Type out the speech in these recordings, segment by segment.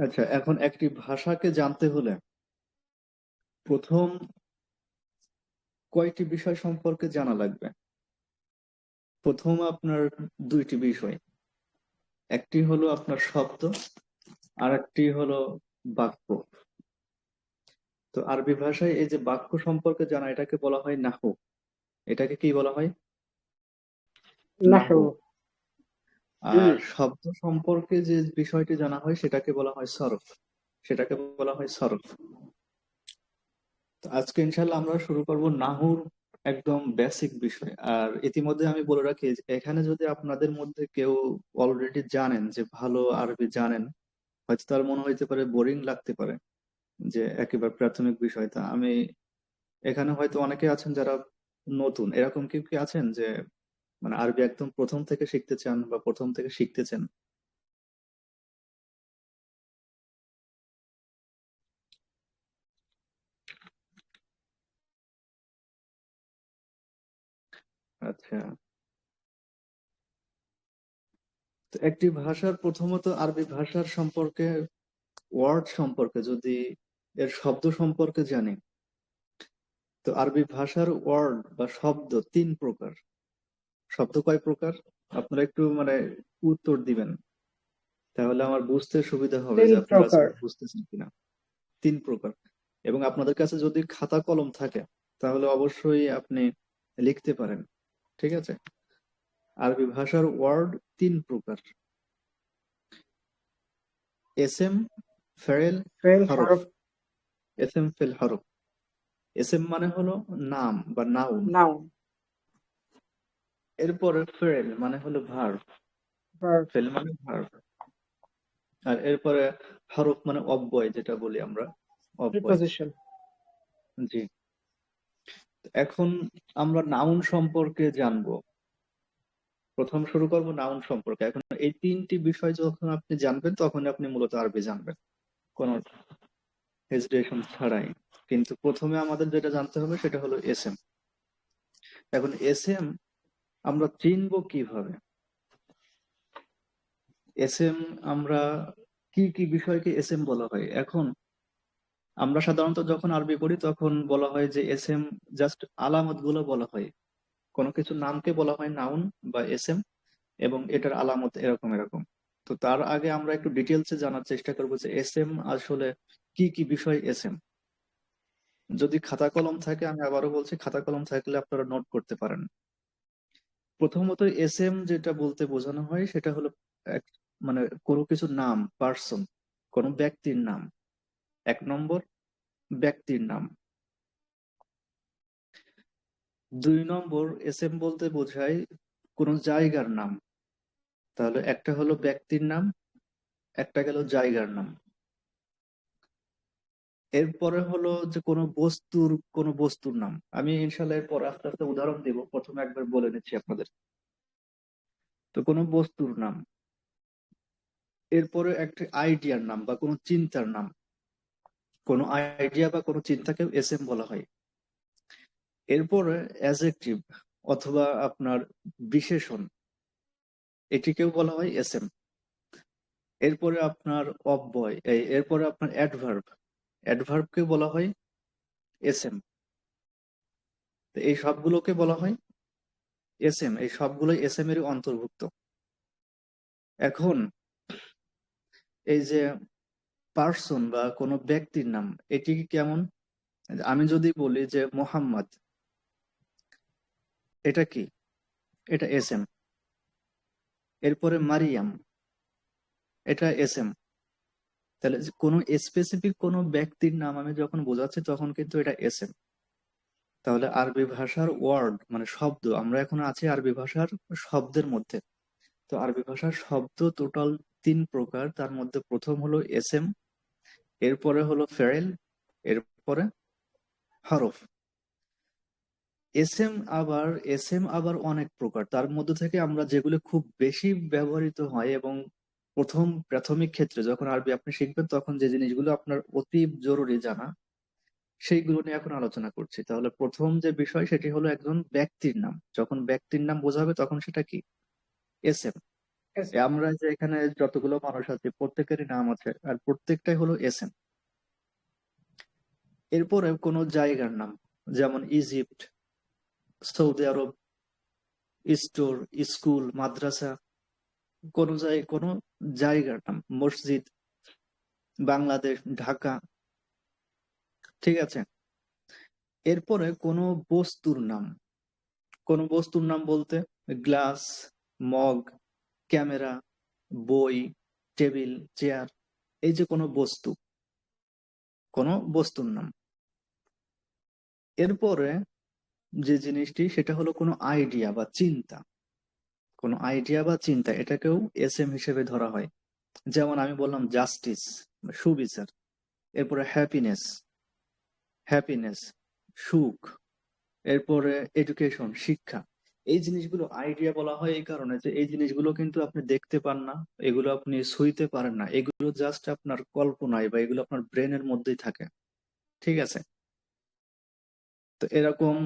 আচ্ছা এখন একটি ভাষাকে জানতে হলে প্রথম কয়টি বিষয় সম্পর্কে জানা লাগবে? প্রথম আপনার দুইটি বিষয়। একটি হলো আপনার শব্দ আর একটি হলো বাক্য। তো আরবি ভাষায় এই যে বাক্য সম্পর্কে জানা, এটাকে বলা হয় নাহু। এটাকে কি বলা হয়? নাহু। আর শব্দ সম্পর্কে যে বিষয়টি জানা হয় সেটাকে বলা হয় সরফ। সেটাকে বলা হয় সরফ। আজকে ইনশাল্লাহ আমরা শুরু করব নাহুর একদম বেসিক বিষয়। আর ইতিমধ্যে আমি বলে রাখি এখানে যদি আপনাদের মধ্যে কেউ অলরেডি জানেন যে ভালো আরবি জানেন, হয়তো তার মনে হইতে পারে বোরিং লাগতে পারে যে একেবারে প্রাথমিক বিষয়। তা আমি এখানে হয়তো অনেকে আছেন যারা নতুন। এরকম কেউ কি আছেন যে মানে আরবি একদম প্রথম থেকে শিখতে চান বা প্রথম থেকে শিখতেছেন? আচ্ছা। তো একটি ভাষার প্রথমত আরবি ভাষার সম্পর্কে ওয়ার্ড সম্পর্কে যদি এর শব্দ সম্পর্কে জানি, তো আরবি ভাষার ওয়ার্ড বা শব্দ তিন প্রকার। শব্দ কয় প্রকার? আপনারা একটু মানে উত্তর দিবেন। তাহলে আমার বুঝতে সুবিধা হবে যে আপনারা বুঝতেছেন কিনা। তিন প্রকার। এবং আপনাদের কাছে যদি খাতা কলম থাকে তাহলে অবশ্যই আপনি লিখতে পারেন। ঠিক আছে? আরবি ভাষার ওয়ার্ড তিন প্রকার। এসএম ফেরেল ফেল হরফ। হরফ। এসএম ফেল হরফ। এসএম মানে হলো নাম বা নাউন। নাও এরপরে ফেরেল মানে হলো ভার্ব verb. ফেল মানে ভার্ব আর এরপরে হরফ মানে অব্যয় যেটা বলি আমরা অব্যয়। জি। এখন আমরা নাউন সম্পর্কে জানব। প্রথম শুরু করব নাউন সম্পর্কে। এখন এই তিনটি বিষয় যখন আপনি জানবেন তখন আপনি মূলত আরবি জানবেন। কোনো হেজিটেশন ছাড়াই। কিন্তু প্রথমে আমাদের যেটা জানতে হবে সেটা হলো এসএম এখন এসএম আমরা চিনব কীভাবে? এস এম আমরা কি কি বিষয়কে এস এম বলা হয়? এখন আমরা সাধারণত যখন আরবি পড়ি, তখন বলা হয় যে এসএম জাস্ট আলামতগুলো বলা হয়। কোনো কিছু নামকে বলা হয় নাউন বা এস এম এবং এটার আলামত এরকম এরকম। তো তার আগে আমরা একটু ডিটেলসে জানার চেষ্টা করব যে এস এম আসলে কি কি বিষয় এস এম যদি খাতা কলম থাকে, আমি আবারও বলছি, খাতা কলম থাকলে আপনারা নোট করতে পারেন। প্রথমত এস এম যেটা বলতে বোঝানো হয়, সেটা হলো মানে কোনো কিছু নাম পার্সন কোনো ব্যক্তির নাম। এক নম্বর, ব্যক্তির নাম। দুই নম্বর, এসএম বলতে বোঝায় কোনো জায়গার নাম। তাহলে একটা হলো ব্যক্তির নাম, একটা গেল জায়গার নাম। এরপরে হলো যে কোনো বস্তুর কোনো বস্তুর নাম। আমি ইনশাল্লাহ এরপর আস্তে আস্তে উদাহরণ দিব। প্রথমে একবার বলে নিচ্ছি আপনাদের। তো কোনো বস্তুর নাম। এরপরে একটি আইডিয়ার নাম বা কোনো চিন্তার নাম। কোনো আইডিয়া বা কোনো চিন্তাকেও এসএম বলা হয়। এরপরে অ্যাজেক্টিভ অথবা আপনার বিশেষণ, এটিকেও বলা হয় এসএম। এরপরে আপনার অব্যয় এরপরে আপনার অ্যাডভার্ব অ্যাডভার্বকে বলা হয় এসএম এই সবগুলোকে বলা হয় এসএম এই সবগুলোই এসএম এর অন্তর্ভুক্ত। এখন এই যে পার্সন বা কোনো ব্যক্তির নাম, এটি কেমন? আমি যদি বলি যে মোহাম্মদ, এটা কি? এটা এস এম এরপরে মারিয়াম, এটা এস এম তাহলে কোনো স্পেসিফিক কোনো ব্যক্তির নাম আমি যখন বোঝাচ্ছি, তখন কিন্তু এটা এস এম তাহলে আরবি ভাষার ওয়ার্ড মানে শব্দ, আমরা এখন আছি আরবি ভাষার শব্দের মধ্যে। তো আরবি ভাষার শব্দ টোটাল তিন প্রকার, তার মধ্যে প্রথম হলো এস এম এরপরে হলো ফেরেল এরপরে হরফ। এস এম আবার এস এম আবার অনেক প্রকার, তার মধ্যে থেকে আমরা যেগুলো খুব বেশি ব্যবহৃত হয় এবং প্রথম প্রাথমিক ক্ষেত্রে যখন আরবি আপনি শিখবেন তখন যে জিনিসগুলো আপনার অতি জরুরি জানা সেইগুলো নিয়ে এখন আলোচনা করছি। তাহলে প্রথম যে বিষয় সেটি হলো একজন ব্যক্তির নাম। যখন ব্যক্তির নাম বোঝাবে তখন সেটা কি? এস এম। আমরা যে এখানে যতগুলো মানুষ আছে প্রত্যেকেরই নাম আছে আর প্রত্যেকটাই হলো এস এম। এরপরে কোনো জায়গার নাম যেমন Egypt Saudi Arab store school মাদ্রাসা কোনো জায়গায় কোনো জায়গার নাম, মসজিদ, বাংলাদেশ, ঢাকা, ঠিক আছে? এরপরে কোনো বস্তুর নাম, কোনো বস্তুর নাম বলতে গ্লাস, মগ, ক্যামেরা, বই, টেবিল, চেয়ার, এই যে কোনো বস্তু, কোনো বস্তুর নাম। এরপরে যে জিনিসটি, সেটা হলো কোনো আইডিয়া বা চিন্তা। কোনো আইডিয়া বা চিন্তা এটাকেও এস এম হিসেবে ধরা হয়। যেমন আমি বললাম জাস্টিস সুবিচার, এরপরে হ্যাপিনেস হ্যাপিনেস সুখ, এরপরে এডুকেশন শিক্ষা। এই জিনিসগুলো আইডিয়া বলা হয় এই কারণে যে এই জিনিসগুলো কিন্তু আপনি দেখতে পান না, এগুলো আপনি সইতে পারেন না। এগুলো জাস্ট আপনার কল্পনায় বা এগুলো আপনার ব্রেনের মধ্যেই থাকে। ঠিক আছে? তো এরকম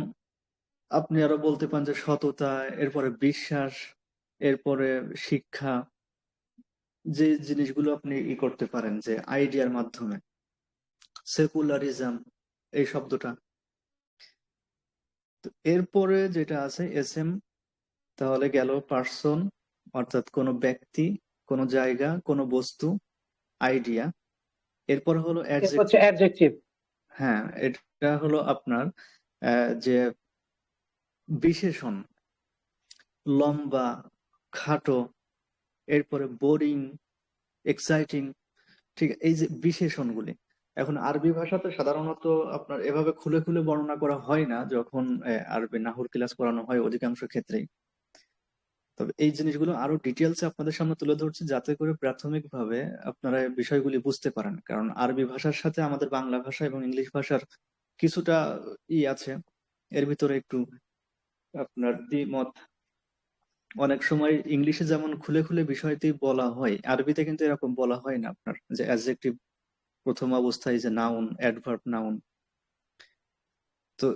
আপনি আরও বলতে পারেন যে সততা, এরপরে বিশ্বাস এরপরে শিক্ষা যে জিনিসগুলো আপনি ই করতে পারেন যে আইডিয়ার মাধ্যমে সেকুলারিজম এই শব্দটা। এরপরে যেটা আছে এস এম তাহলে গেল পার্সন অর্থাৎ কোনো ব্যক্তি কোনো জায়গা কোনো বস্তু আইডিয়া এরপর হলো অ্যাডজেক্টিভ হ্যাঁ এটা হলো আপনার আহ, যে বিশেষণ লম্বা খাটো, এরপরে বোরিং এক্সাইটিং ঠিক, এই যে বিশেষণগুলি। এখন আরবি ভাষাতে সাধারণত আপনার এভাবে খুলে খুলে বর্ণনা করা হয় না, যখন আরবি নাহুর ক্লাস করানো হয় অধিকাংশ ক্ষেত্রেই। তবে এই জিনিসগুলো আরও ডিটেলসে আপনাদের সামনে তুলে ধরছি, যাতে করে প্রাথমিকভাবে আপনারা বিষয়গুলি বুঝতে পারেন। কারণ আরবি ভাষার সাথে আমাদের বাংলা ভাষা এবং ইংলিশ ভাষার কিছুটা ই আছে। এর ভিতরে একটু আপনার দ্বিমত অনেক সময় ইংলিশে যেমন খুলে খুলে বিষয়টি বলা হয়, আরবিতে কিন্তু এরকম বলা হয় না আপনার, যে অ্যাডজেক্টিভ প্রথম অবস্থায় যে নাউন অ্যাডভার্ব নাউন তো